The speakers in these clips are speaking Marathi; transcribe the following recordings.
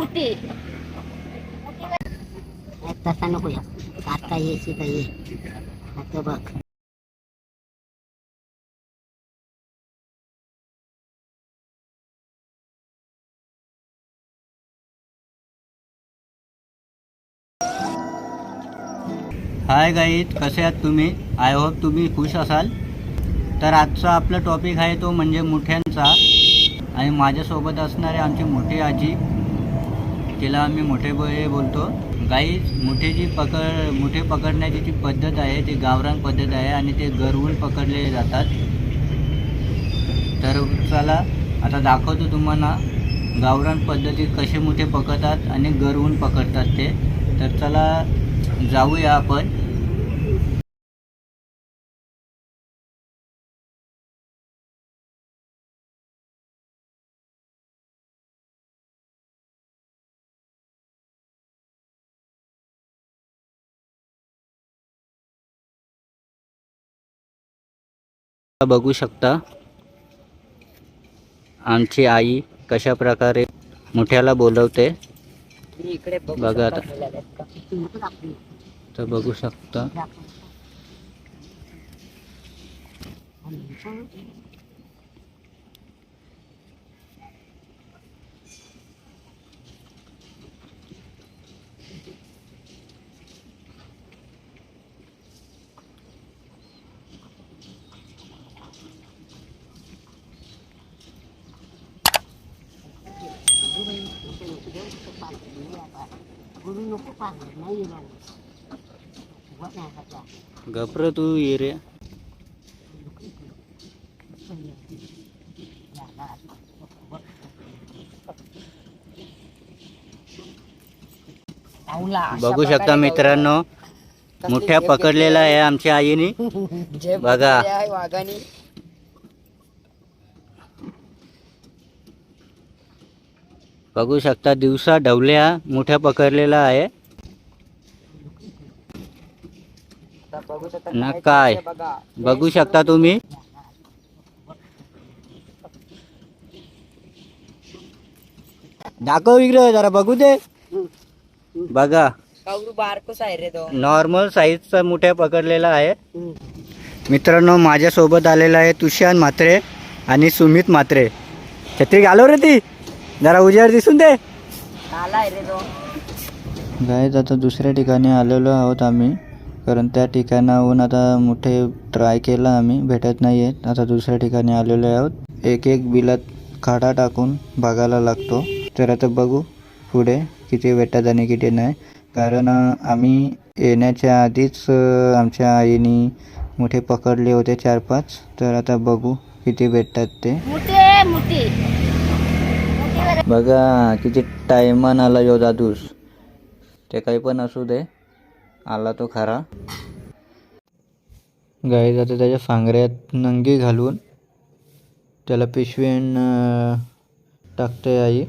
मोठी. तसा नको या. आता ये तर ये. आता बघ. हाय गाईत कसे आहात तुम्ही? आय होप तुम्ही खुश असाल. तर आजचा आपला टॉपिक आहे तो म्हणजे मुठ्यांचा. आणि माझ्यासोबत असणारे आमची मोठी आजी. तिला आम्ही मोठे बळे बोलतो. गाई मुठेची पकड मुठे पकडण्याची जी पद्धत आहे ती गावरान पद्धत आहे आणि ते गरवून पकडले जातात. तर चला आता दाखवतो तुम्हाला गावरान पद्धतीत कसे मुठे पकडतात आणि गरवून पकडतात ते. तर चला जाऊया आपण. बघू शकता. आमची आई कशा प्रकारे मोठ्याला बोलवते. बघा आता. तर बघू शकता. गुरु नको पाहू नाही येणार उभं नाही आता. घबरं तू ये रे बघू शकता मित्रांनो मुठ्या पकडलेला आहे आमच्या आईने बघा. वाघाने बघू शकता दिवसा ढवल्या मुठ्या पकडलेला आहे. ना काय? बघा शकता तुम्ही. दाखव इकडे जरा बघू दे. बघा. कावरू बारकोस आहे रे तो. नॉर्मल साईजचा मुठ्या पकडलेला आहे. मित्रांनो माझ्यासोबत आलेला आहे तुषार म्हात्रे आणि सुमित म्हात्रे. छत्री घालव रे ती. जरा उजेड दिसून दे. गाईज आता दुसऱ्या ठिकाणी आलेलो आहोत आम्ही. कारण त्या ठिकाणाहून आता मोठे ट्राय केला आम्ही. भेटत नाही आहेत आता दुसऱ्या ठिकाणी आलेलो आहोत. एक एक बिलात खाडा टाकून बघायला लागतो. तर आता बघू पुढे किती भेटतात आणि किती नाही. कारण आम्ही येण्याच्या आधीच आमच्या आईने मोठे पकडले होते चार पाच. तर आता बघू किती भेटतात ते. बघा किती टायमान आला यो दादूस ते काही पण असू दे. आला तो खरा. गाई जाते त्याच्या फांगऱ्यात नंगी घालून त्याला पिशवीन टाकते आई.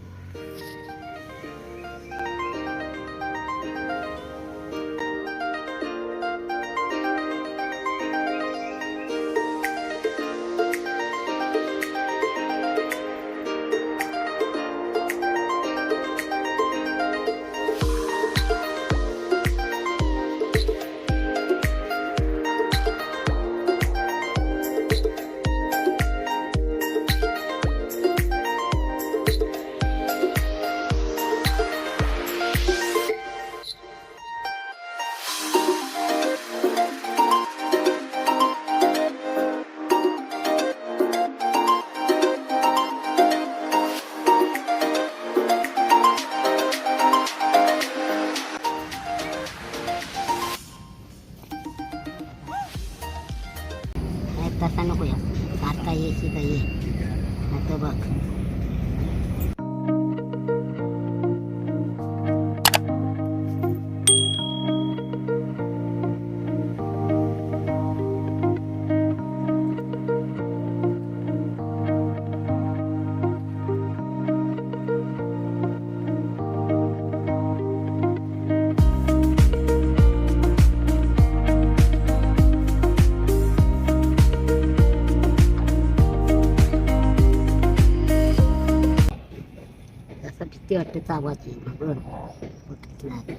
तसा नको या आता ये तर ये आता बघ भीती वाटते चावाची नाही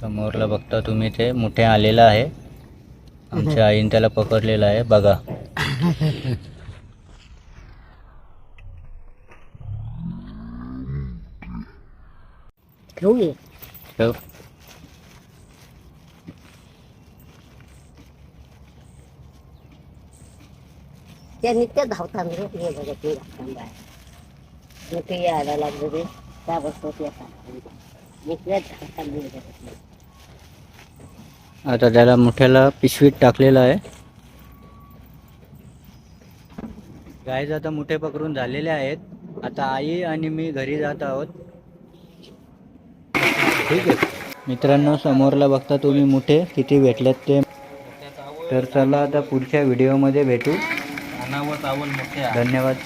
समोरला बघता तुम्ही ते मोठे आलेलं आहे. आमच्या आईने त्याला पकडलेलं आहे. बघा. ठेवू ये. ठेव. त्या नित्य धावतात रे हे बघा ते ते यायला लागलं ते. येतात. आता. त्याला मोठ्याला पिशवीत टाकलेलं आहे. गायज आता मोठे पकडून झालेले आहेत. आता आई आणि मी घरी जात आहोत. ठीक आहे. मित्रांनो समोरला बघता तुम्ही मोठे किती भेटलेत ते. तर चला आता पुढच्या व्हिडिओमध्ये भेटू. मोठे. धन्यवाद.